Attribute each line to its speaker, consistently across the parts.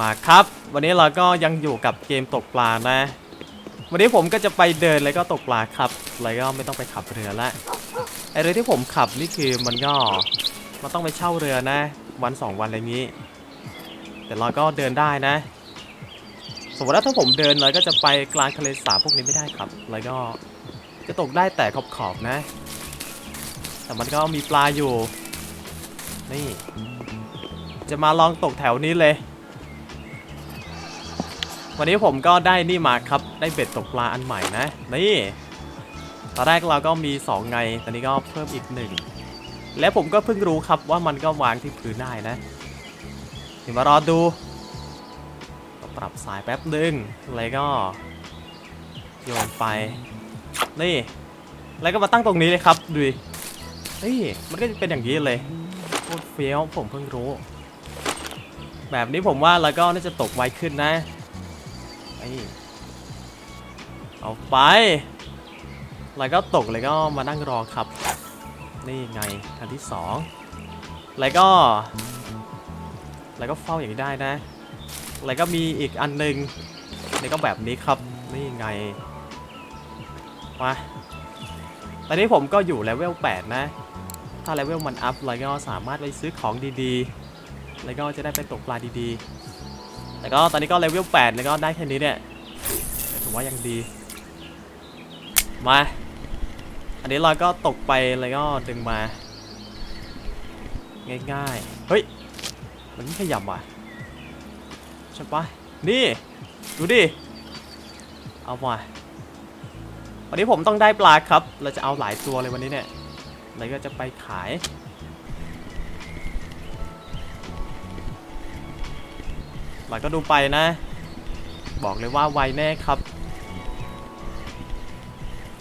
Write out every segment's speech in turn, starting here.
Speaker 1: มาครับ วันนี้เราก็ยังอยู่กับเกมตกปลานะ วันนี้ผมก็จะไปเดินแล้วก็ตกปลาครับแล้วก็ไม่ต้องไปขับเรือละไอเรือที่ผมขับนี่คือมันก็มันต้องไปเช่าเรือนะ วันสองวันอะไรนี้ แต่เราก็เดินได้นะ สมมติว่าถ้าผมเดินเราก็จะไปกลางทะเลสาบพวกนี้ไม่ได้ครับ แล้วก็จะตกได้แต่ขอบขอบๆนะ แต่มันก็มีปลาอยู่ นี่ จะมาลองตกแถวนี้เลย วันนี้ผมก็ได้นี่มาครับ ได้เบ็ดตกปลาอันใหม่นะ นี่ ตอนแรกเราก็มี 2 ไง ตอนนี้ก็เพิ่มอีกหนึ่ง และผมก็เพิ่งรู้ครับว่ามันก็วางที่พื้นได้นะเดี๋ยวมารอดูก็ปรับสายแป๊บหนึ่งแล้วก็โยนไป นี่ แล้วก็มาตั้งตรงนี้เลยครับ ดูดินี่มันก็จะเป็นอย่างนี้เลยโคตรเฟี้ยวผมเพิ่งรู้ แบบนี้ผมว่าแล้วก็น่าจะตกไวขึ้นนะ เอาไป แล้วก็ตกแล้วก็มานั่งรอครับ นี่ไงอันที่สองแล้วก็ แล้วก็เฝ้าอย่างนี้ได้นะ แล้วก็มีอีกอันหนึ่งนี่ก็แบบนี้ครับ นี่ไง มาตอนนี้ผมก็อยู่เลเวล8นะ ถ้าเลเวลมันอัพแล้วก็สามารถไปซื้อของดีๆ แล้วก็จะได้ไปตกปลาดีๆ แต่ก็ตอนนี้ก็เลเวล8แล้วก็ได้แค่นี้เนี่ยถือว่ายังดี มา อันนี้เราก็ตกไปแล้วก็ดึงมา ง่ายๆ เฮ้ย มันไม่ขยับว่ะใช่ปะนี่ ดูดิ เอาว่ะวันนี้ผมต้องได้ปลาครับ เราจะเอาหลายตัวเลยวันนี้เนี่ยแล้วก็จะไปขาย เราก็ดูไปนะ บอกเลยว่าไวแน่ครับ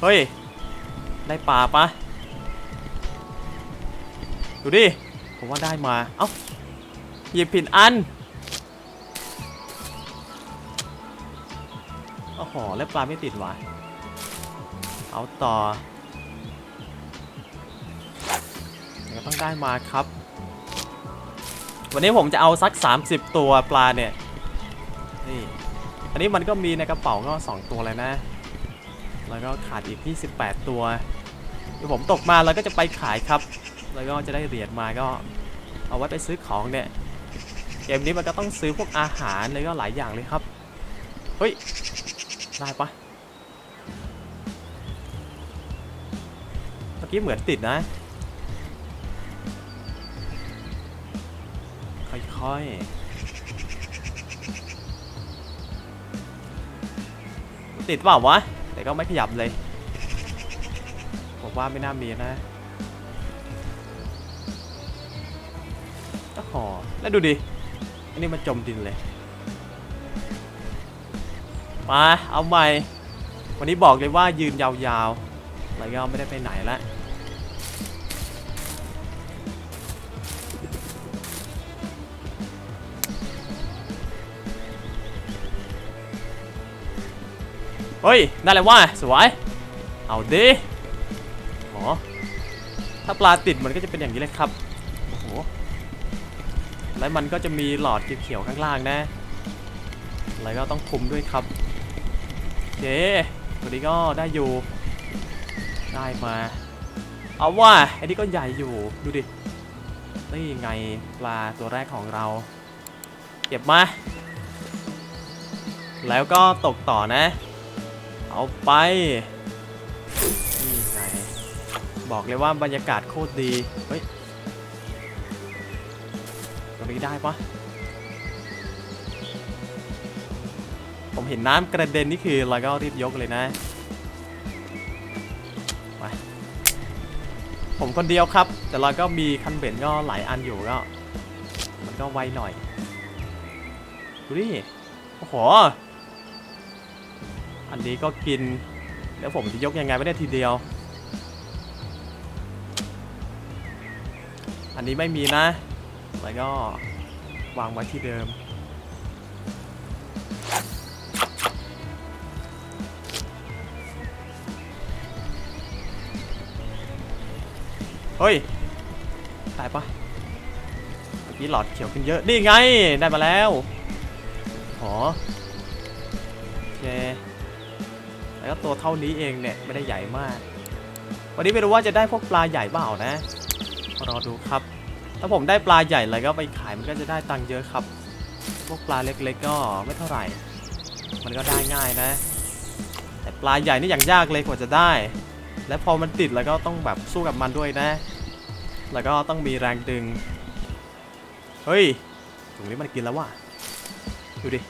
Speaker 1: เฮ้ย ได้ปลาปะดูดิ ผมว่าได้มา เอ้าหยิบผิดอันโอ้โหแล้วปลาไม่ติดว่ะเอาต่อยวก็ต้องได้มาครับ วันนี้ผมจะเอาสัก 30 ตัวปลาเนี่ย นี่ อันนี้มันก็มีในกระเป๋าก็ 2 ตัวเลยนะ แล้วก็ขาดอีกที่18ตัวเดี๋ยวผมตกมาแล้วก็จะไปขายครับ แล้วก็จะได้เหรียญมาก็เอาไว้ไปซื้อของเนี่ย เกมนี้มันก็ต้องซื้อพวกอาหารแล้วก็หลายอย่างเลยครับ เฮ้ย ได้ปะเมื่อกี้เหมือนติดนะ ค่อยติดเปล่าวะ แต่ก็ไม่ขยับเลยผมว่าไม่น่ามีนะโอ้โหแล้วดูดิ อันนี้มันจมดินเลย มาเอาใหม่ วันนี้บอกเลยว่ายืนยาวๆแล้วก็ไม่ได้ไปไหนละ เฮ้ย ได้เลยว่าสวย เอาดิโอ้ถ้าปลาติดมันก็จะเป็นอย่างนี้เลยครับ โอ้โห แล้วมันก็จะมีหลอดเขียวๆข้างล่างนะ แล้วก็ต้องคุมด้วยครับโอเคตัวนี้ก็ได้อยู่ ได้มา เอาว่าไอ้นี่ก็ใหญ่อยู่ ดูดิ นี่ไงปลาตัวแรกของเรา เก็บมา แล้วก็ตกต่อนะ เอาไป นี่ไง บอกเลยว่าบรรยากาศโคตรดี เฮ้ย ตรงนี้ได้ปะผมเห็นน้ำกระเด็นนี่คือเราก็รีบยกเลยนะไปผมคนเดียวครับ แต่เราก็มีคันเบ็ดก็หลายอันอยู่ก็ มันก็ไวหน่อย ดูดิ โอ้โห อันนี้ก็กิน แล้วผมจะยกยังไงไม่ได้ทีเดียว อันนี้ไม่มีนะ แล้วก็วางไว้ที่เดิม เฮ้ย ตายปะเมื่อกี้หลอดเขียวขึ้นเยอะ นี่ไง ได้มาแล้วหอโอเค แล้วตัวเท่านี้เองเนี่ยไม่ได้ใหญ่มาก วันนี้ไม่รู้ว่าจะได้พวกปลาใหญ่เปล่านะรอดูครับ ถ้าผมได้ปลาใหญ่แล้วก็ไปขายมันก็จะได้ตังค์เยอะครับ พวกปลาเล็กๆก็ไม่เท่าไหร่ มันก็ได้ง่ายนะ แต่ปลาใหญ่นี่อย่างยากเลยกว่าจะได้ และพอมันติดแล้วก็ต้องแบบสู้กับมันด้วยนะ แล้วก็ต้องมีแรงดึง เฮ้ยตรงนี้มันกินแล้วว่ะ ดูดิ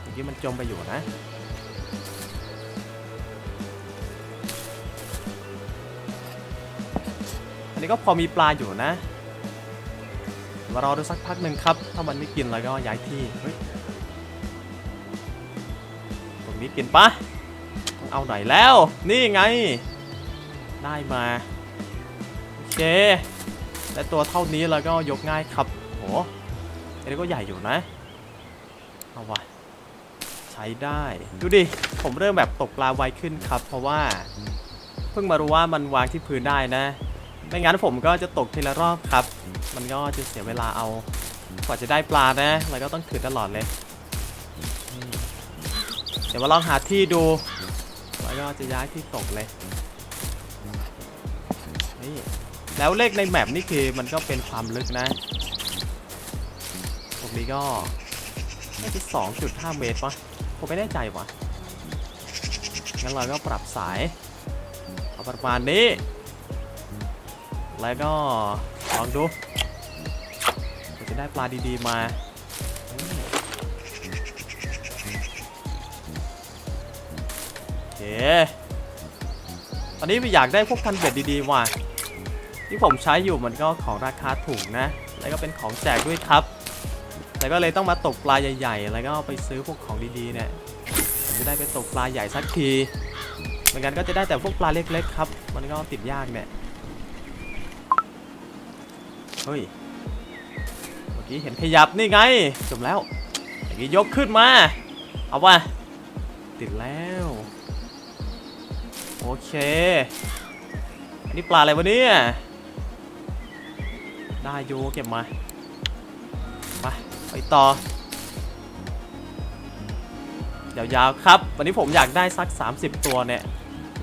Speaker 1: เมื่อกี้มันจมไปอยู่นะ อันนี้ก็พอมีปลาอยู่นะมารอดูสักพักหนึ่งครับ ถ้ามันไม่กินแล้วก็ย้ายที่เฮ้ยตรงนี้กินปะต้องเอาหน่อยแล้ว นี่ไง ได้มา โอเค และตัวเท่านี้แล้วก็ยกง่ายครับ โหอันนี้ก็ใหญ่อยู่นะ เอาวะใช้ได้ ดูดิ ผมเริ่มแบบตกปลาไวขึ้นครับ เพราะว่า เพิ่งมารู้ว่ามันวางที่พื้นได้นะ ไม่งั้นผมก็จะตกทีละรอบครับ มันก็จะเสียเวลาเอา กว่าจะได้ปลานะแล้วก็ต้องถือตลอดเลย เดี๋ยวมาลองหาที่ดู แล้วก็จะย้ายที่ตกเลย นี่ แล้วเลขในแมปนี่คือมันก็เป็นความลึกนะ ตรงนี้ก็น่าจะ2.5 เมตรปะผมไม่แน่ใจวะงั้นเราก็ปรับสาย เอาประมาณนี้ แล้วก็ลองดูเราจะได้ปลาดีๆมาโอเคตอนนี้อยากได้พวกคันเบ็ดดีๆว่ะที่ผมใช้อยู่มันก็ของราคาถูกนะ แล้วก็เป็นของแจกด้วยครับ แล้วก็เลยต้องมาตกปลาใหญ่ ๆ แล้วก็ไปซื้อพวกของดีๆเนี่ยจะได้ไปตกปลาใหญ่สักทีไม่งั้นก็จะได้แต่พวกปลาเล็กๆครับ มันก็ติดยากเนี่ย เฮ้ย เมื่อกี้เห็นขยับนี่ไงจบแล้วอย่างนี้ยกขึ้นมา เอาว่ะติดแล้ว โอเค อันนี้ปลาอะไรวะเนี่ย ได้โยเก็บมาไปไปต่อยาวๆครับ วันนี้ผมอยากได้สัก 30 ตัวเนี่ย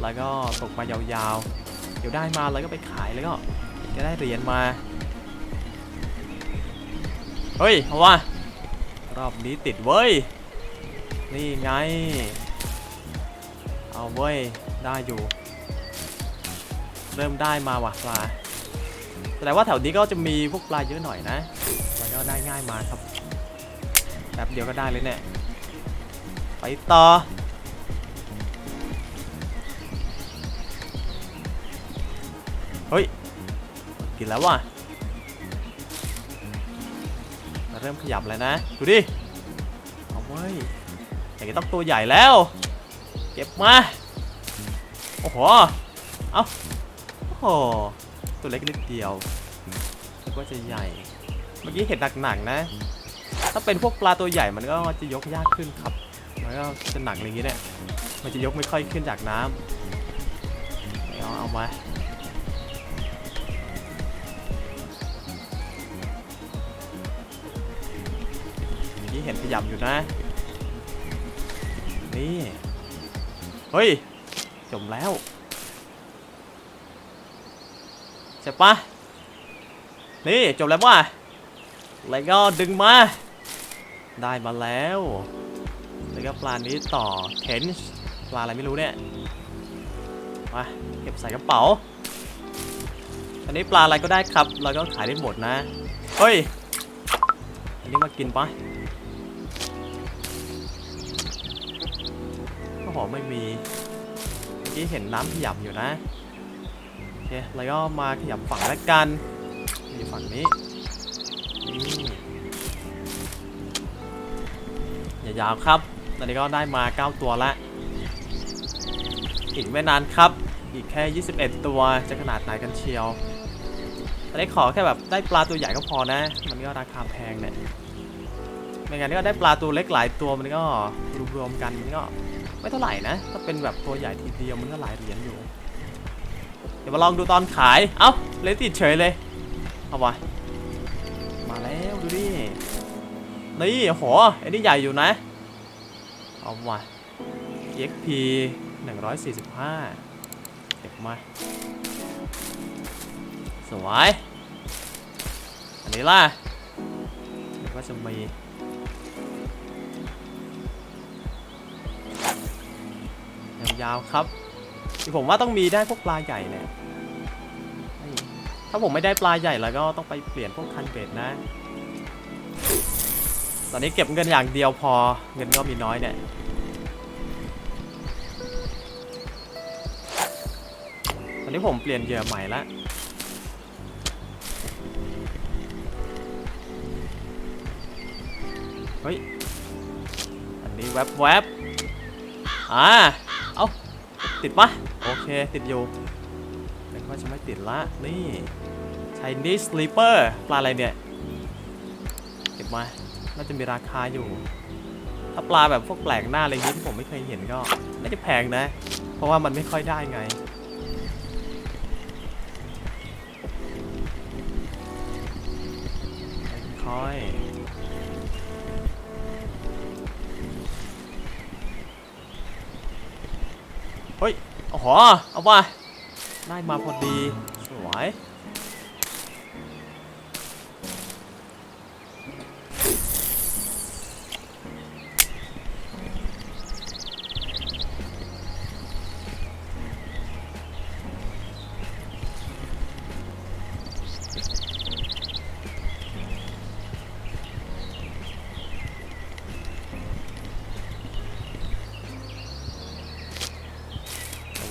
Speaker 1: แล้วก็ตกมายาวๆ เดี๋ยวได้มาแล้วก็ไปขายแล้วก็จะได้เหรียญมา เฮ้ยเอาว่ารอบนี้ติดเว้ย นี่ไง เอาเว้ย ได้อยู่ เริ่มได้มาว่ะปลาแสดงว่าแถวนี้ก็จะมีพวกปลาเยอะหน่อยนะแล้วก็ได้ง่ายมาครับแป๊บเดียวก็ได้เลยเนี่ย ไปต่อ เฮ้ย กินแล้วว่ะ เริ่มขยับแล้วนะ ดูดิ เอาเว้ยอย่างนี้ต้องตัวใหญ่แล้ว เก็บมา โอ้โห เอาโอ้โห ตัวเล็กนิดเดียวคิดว่าจะใหญ่ เมื่อกี้เห็นหนักๆนะ ถ้าเป็นพวกปลาตัวใหญ่มันก็จะยกยากขึ้นครับ มันก็จะหนักอะไรอย่างนี้เนี่ย มันจะยกไม่ค่อยขึ้นจากน้ำเอาเอามา เห็นขยับอยู่นะ นี่ เฮ้ย จมแล้ว ใช่ปะนี่ จบแล้วว่ะแล้วก็ดึงมา ได้มาแล้ว แล้วก็ปลานี้ต่อเข็นปลาอะไรไม่รู้เนี่ย มา เก็บใส่กระเป๋าอันนี้ปลาอะไรก็ได้ครับแล้วก็ขายได้หมดนะ เฮ้ย อันนี้มากินปะ หอมไม่มีเมื่อกี้เห็นน้ำขยับอยู่นะโอเคแล้วก็มาขยับฝั่งแล้วกันอยู่ฝั่งนี้นี่ยาวๆครับตอนนี้ก็ได้มา 9 ตัวล้วอีกไม่นานครับ อีกแค่ 21 ตัวจะขนาดไหนกันเชียวตอนนี้ขอแค่แบบได้ปลาตัวใหญ่ก็พอนะ มันก็ราคาแพงเนี่ยไม่งั้นก็ได้ปลาตัวเล็กหลายตัวมันก็รวมๆกันมันก็ ไม่เท่าไหร่นะ ถ้าเป็นแบบตัวใหญ่ทีเดียวมันก็หลายเหรียญอยู่ เดี๋ยวมาลองดูตอนขาย เอ้าเลยติดเฉยเลย เอาวะมาแล้วดูดิ นี่โหไอ้นี่ใหญ่อยู่นะ เอาว่ะ EXP 145 เก็บมา สวย อันนี้ล่ะแล้วก็จะมี ยาวครับผมว่าต้องมีได้พวกปลาใหญ่เนี่ยถ้าผมไม่ได้ปลาใหญ่แล้วก็ต้องไปเปลี่ยนพวกคันเบ็ดนะ ตอนนี้เก็บเงินอย่างเดียวพอเงินก็มีน้อยเนี่ยตอนนี้ผมเปลี่ยนเหยื่อใหม่ละเฮ้ย อันนี้แวบแวบๆอ่า ติดปะโอเค ติดอยู่แต่ก็จะไม่ติดละ นี่ Chinese Sleeper ปลาอะไรเนี่ย เก็บมา น่าจะมีราคาอยู่ ถ้าปลาแบบพวกแปลกหน้าอะไรนี้ที่ผมไม่เคยเห็นก็ น่าจะแพงนะ เพราะว่ามันไม่ค่อยได้ไง ค่อย โอ้โห เอาว่าได้มาพอดี สวย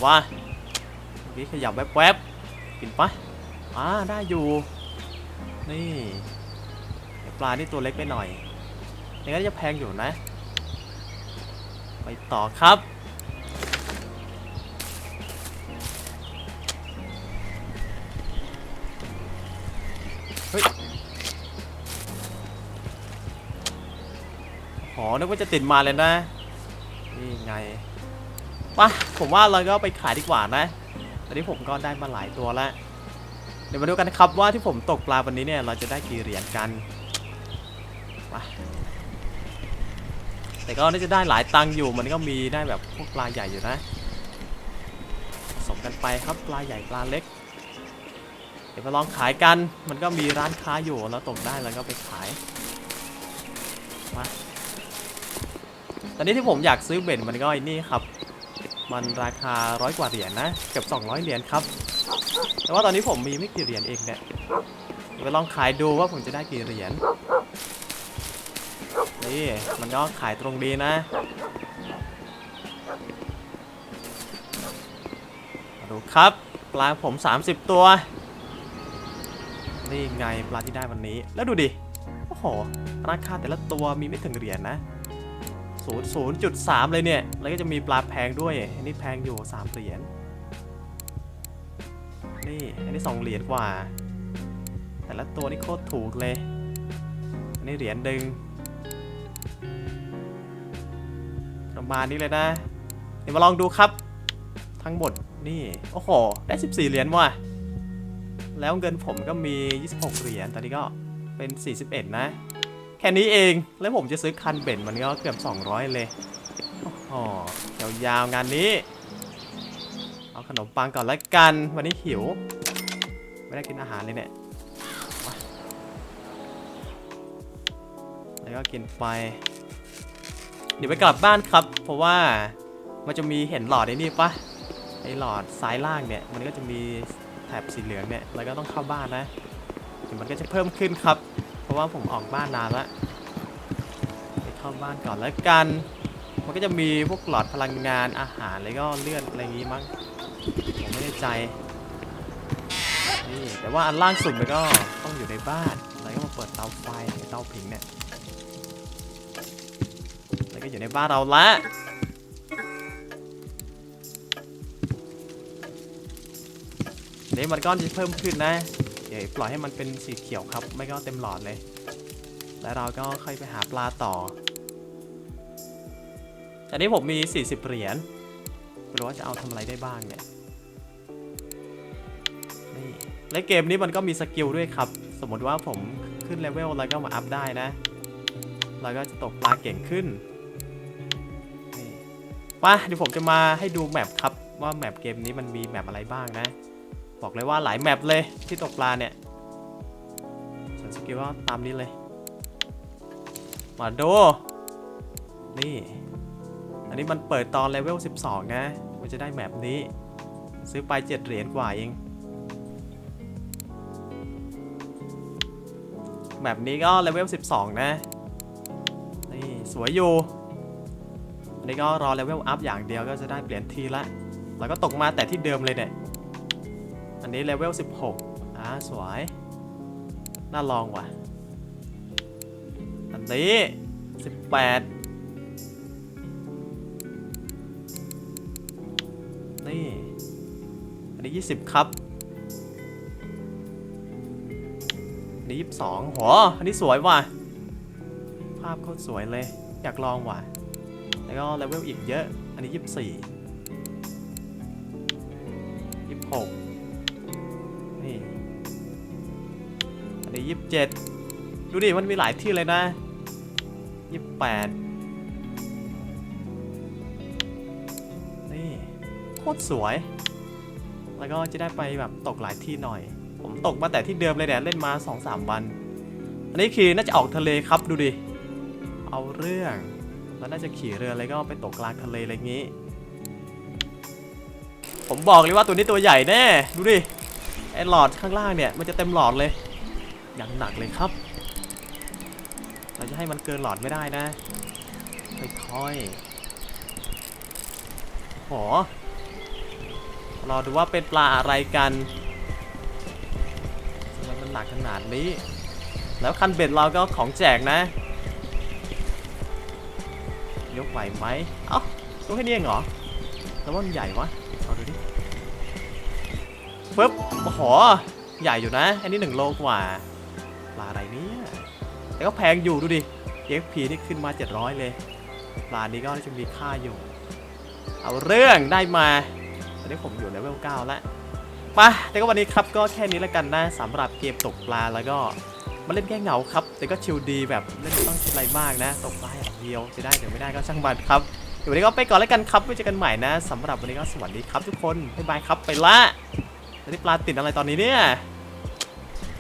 Speaker 1: ว่าเมื่อกี้ขยับแวบๆกินปะอ่าได้อยู่ นี่ปลานี่ตัวเล็กไปหน่อยนี่ก็จะแพงอยู่นะ ไปต่อครับเฮ้ยโหนึกว่าจะติดมาเลยนะ นี่ไง ปะผมว่าเราก็ไปขายดีกว่านะ ตอนนี้ผมก็ได้มาหลายตัวแล้ว เดี๋ยวมาดูกันนะครับว่าที่ผมตกปลาวันนี้เนี่ยเราจะได้กี่เหรียญกันมาแต่ก็น่าจะได้หลายตังค์อยู่ มันก็มีได้แบบพวกปลาใหญ่อยู่นะผสมกันไปครับปลาใหญ่ปลาเล็ก เดี๋ยวมาลองขายกัน มันก็มีร้านค้าอยู่แล้วตกได้แล้วก็ไปขายมาตอนนี้ที่ผมอยากซื้อเบ็ดมันก็ไอ้นี่ครับ มันราคาร้อยกว่าเหรียญนะเกือบ200 เหรียญครับ แต่ว่าตอนนี้ผมมีไม่กี่เหรียญเองเนี่ยเดี๋ยวไปลองขายดูว่าผมจะได้กี่เหรียญนี่มันก็ขายตรงดีนะมาดูครับ ปลาผม 30 ตัว นี่ไงปลาที่ได้วันนี้แล้วดูดิโอ้โหราคาแต่ละตัวมีไม่ถึงเหรียญนะ ศูนย์ศูนย์จุดสามเลยเนี่ย แล้วก็จะมีปลาแพงด้วย อันนี้แพงอยู่สามเหรียญ นี่ อันนี้สองเหรียญกว่า แต่ละตัวนี่โคตรถูกเลย อันนี้เหรียญดึง ประมาณนี้เลยนะ เดี๋ยวมาลองดูครับ ทั้งหมดนี่ โอ้โห ได้ 14 เหรียญว่ะ แล้วเงินผมก็มี 26 เหรียญ ตอนนี้ก็เป็น 41 นะ ค่นี้เอง แล้วผมจะซื้อคันเบ็ดมันก็เกือบ 200 เลยโอ้โหยาวๆงานนี้ เอาขนมปังก่อนละกัน วันนี้หิว ไม่ได้กินอาหารเลยเนี่ย แล้วก็กินไปเดี๋ยวไปกลับบ้านครับ เพราะว่ามันจะมีเห็นหลอดไอ้นี่ปะไอ้หลอดซ้ายล่างเนี่ย มันก็จะมีแถบสีเหลืองเนี่ย แล้วก็ต้องเข้าบ้านนะเดี๋ยวมันก็จะเพิ่มขึ้นครับ ราะว่าผมออกบ้านนานแล้วไปเข้าบ้านก่อนแล้วกัน มันก็จะมีพวกหลอดพลังงานอาหารแล้วก็เลือดอะไรอย่างงี้มั้งผมไม่แน่ใจนี่แต่ว่าอันล่างสุดมันก็ต้องอยู่ในบ้านแล้วก็มาเปิดเตาไฟเตาผิงเนี่ยแล้วก็อยู่ในบ้านเราละเดี๋ยวมันก็จะเพิ่มขึ้นนะ เดี๋ยวปล่อยให้มันเป็นสีเขียวครับ ไม่ก็เต็มหลอดเลย แล้วเราก็ค่อยไปหาปลาต่ออันนี้ผมมี 40 เหรียญไม่รู้ว่าจะเอาทำอะไรได้บ้างเนี่ยนี่และเกมนี้มันก็มีสกิลด้วยครับ สมมติว่าผมขึ้นเลเวลแล้วก็มาอัพได้นะเราก็จะตกปลาเก่งขึ้นนี่มาเดี๋ยวผมจะมาให้ดูแมปครับ ว่าแมปเกมนี้มันมีแมปอะไรบ้างนะ บอกเลยว่าหลายแมปเลยที่ตกปลาเนี่ยส่วนสกิลก็ตามนี้เลย มาดู นี่ อันนี้มันเปิดตอนเลเวล 12 นะ มันจะได้แมปนี้ ซื้อไป 7 เหรียญกว่าเอง แมปนี้ก็เลเวล 12 นะ นี่สวยอยู่อันนี้ก็รอเลเวลอัพอย่างเดียวก็จะได้เปลี่ยนทีละ แล้วก็ตกมาแต่ที่เดิมเลยเนี่ย อันนี้เลเวล 16 อ่า สวย น่าลองว่ะ อันนี้ 18 นี่ อันนี้ 20 ครับ อันนี้ 22โหอันนี้สวยว่ะ ภาพโคตรสวยเลย อยากลองว่ะ แล้วก็เลเวลอีกเยอะ อันนี้ 24 26 อันนี้27ดูดิมันมีหลายที่เลยนะ28นี่โคตรสวย แล้วก็จะได้ไปแบบตกหลายที่หน่อย ผมตกมาแต่ที่เดิมเลยเนี่ยเล่นมา 2-3 วัน อันนี้คือน่าจะออกทะเลครับดูดิ เอาเรื่องแล้วน่าจะขี่เรืออะไรก็ไปตกกลางทะเลอะไรอย่างงี้ ผมบอกเลยว่าตัวนี้ตัวใหญ่แน่ ดูดิไอหลอดข้างล่างเนี่ย มันจะเต็มหลอดเลย อย่างหนักเลยครับ เราจะให้มันเกินหลอดไม่ได้นะ ค่อยๆโหรอดูว่าเป็นปลาอะไรกันทำไมมันหนักขนาดนี้ แล้วคันเบ็ดเราก็ของแจกนะ ยกไหวไหม เอ้าตัวแค่นี้เองเหรอ แล้วว่ามันใหญ่วะ เอาดูดิปึ๊บโอ้โห ใหญ่อยู่นะ อันนี้หนึ่งโลกว่า ปลาอะไรเนี่ย แต่ก็แพงอยู่ดูดิ XP นี่ขึ้นมา 700 เลย ปลานี้ก็จะมีค่าอยู่ เอาเรื่องได้มา ตอนนี้ผมอยู่เลเวล9แล้วไปแต่ก็วันนี้ครับก็แค่นี้แล้วกันนะสำหรับเกมตกปลาแล้วก็มาเล่นแก้เหงาครับ แต่ก็ชิลดีแบบเล่นไม่ต้องคิดอะไรมากนะ ตกปลาอย่างเดียวจะได้หรือไม่ได้ก็ช่างมันครับเดี๋ยววันนี้ก็ไปก่อนแล้วกันครับไว้เจอกันใหม่นะสำหรับวันนี้ก็สวัสดีครับทุกคนบ๊ายบายครับไปละแล้วนี่ปลาติดอะไรตอนนี้เนี่ย